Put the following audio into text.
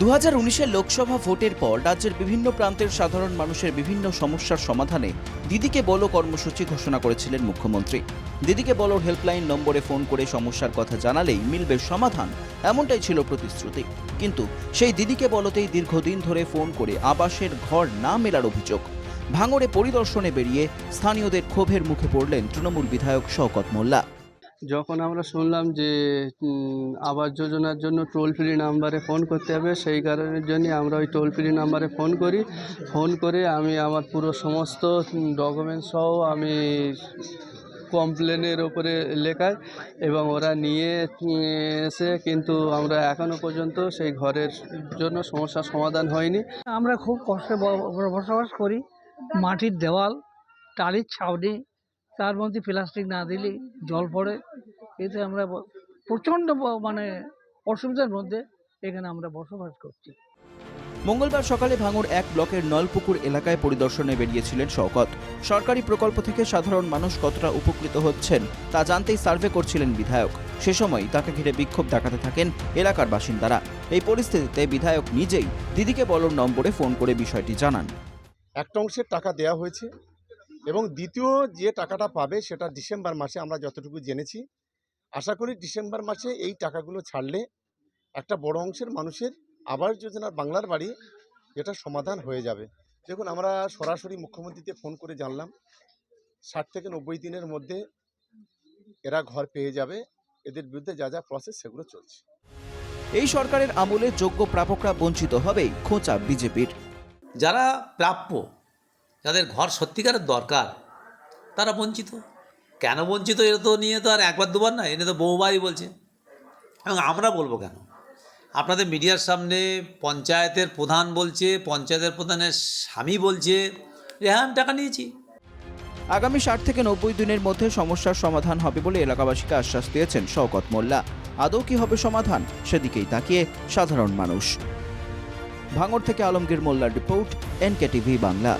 দু হাজার লোকসভা ভোটের পর রাজ্যের বিভিন্ন প্রান্তের সাধারণ মানুষের বিভিন্ন সমস্যার সমাধানে দিদিকে বলো কর্মসূচি ঘোষণা করেছিলেন মুখ্যমন্ত্রী। দিদিকে বলো হেল্পলাইন নম্বরে ফোন করে সমস্যার কথা জানালেই মিলবে সমাধান, এমনটাই ছিল প্রতিশ্রুতি। কিন্তু সেই দিদিকে বলতেই দীর্ঘদিন ধরে ফোন করে আবাসের ঘর না মেলার অভিযোগ। ভাঙড়ে পরিদর্শনে বেরিয়ে স্থানীয়দের ক্ষোভের মুখে পড়লেন তৃণমূল বিধায়ক শওকত মোল্লা। যখন আমরা শুনলাম যে আবাস যোজনার জন্য টোল ফ্রি নাম্বারে ফোন করতে হবে, সেই কারণের জন্য আমরা ওই টোল ফ্রি নাম্বারে ফোন করি। ফোন করে আমি আমার পুরো সমস্ত ডকুমেন্টস সহ আমি কমপ্লেনের ওপরে লেখাই এবং ওরা নিয়ে এসে কিন্তু আমরা এখনও পর্যন্ত সেই ঘরের জন্য সমস্যার সমাধান হয়নি। আমরা খুব কষ্টে বসবাস করি। মাটির দেওয়াল, টালির ছাউনি তার মধ্যে প্লাস্টিক না দিলে জল পড়ে। এতে আমরা প্রচণ্ড মানে অসুবিধার মধ্যে এখানে আমরা বসবাস করছি। মঙ্গলবার সকালে ভাঙড় এক ব্লকের নলপুকুর এলাকায় পরিদর্শনে বেরিয়েছিলেন শওকত। সরকারি প্রকল্প থেকে সাধারণ মানুষ কতটা উপকৃত হচ্ছেন তা জানতেই সার্ভে করছিলেন বিধায়ক। সে সময় তাকে ঘিরে বিক্ষোভ দেখাতে থাকেন এলাকার বাসিন্দারা। এই পরিস্থিতিতে বিধায়ক নিজেই দিদিকে বলর নম্বরে ফোন করে বিষয়টি জানান। একটা অংশের টাকা দেওয়া হয়েছে এবং দ্বিতীয় যে টাকাটা পাবে সেটা ডিসেম্বর মাসে আমরা যতটুকু জেনেছি। আশা করি ডিসেম্বর মাসে এই টাকাগুলো ছাড়লে একটা বড় অংশের মানুষের আবাস যোজনার বাংলার বাড়ি এটা সমাধান হয়ে যাবে। দেখুন আমরা সরাসরি মুখ্যমন্ত্রীতে ফোন করে জানলাম। ষাট থেকে নব্বই দিনের মধ্যে এরা ঘর পেয়ে যাবে। এদের বিরুদ্ধে যা যা প্রসেস সেগুলো চলছে। এই সরকারের আমলে যোগ্য প্রাপকরা বঞ্চিত হবেই খোঁচা বিজেপির। যারা প্রাপ্য যাদের ঘর সত্যিকারের দরকার, তারা বঞ্চিত। কেন বঞ্চিত এটা তো নিয়ে তো আর একবার দুবার না এনে তো বহুবারই বলছে। এবং আমরা বলব কেন? আপনাদের মিডিয়ার সামনে পঞ্চায়েতের প্রধান বলছে, পঞ্চায়েতের প্রধানের স্বামী বলছে হ্যাঁ আমি টাকা নিয়েছি। আগামী ষাট থেকে নব্বই দিনের মধ্যে সমস্যার সমাধান হবে বলে এলাকাবাসীকে আশ্বাস দিয়েছেন শওকত মোল্লা। আদৌ কি হবে সমাধান? সেদিকেই তাকিয়ে সাধারণ মানুষ। ভাঙড় থেকে আলমগীর মোল্লার রিপোর্ট এনকে টিভি বাংলা।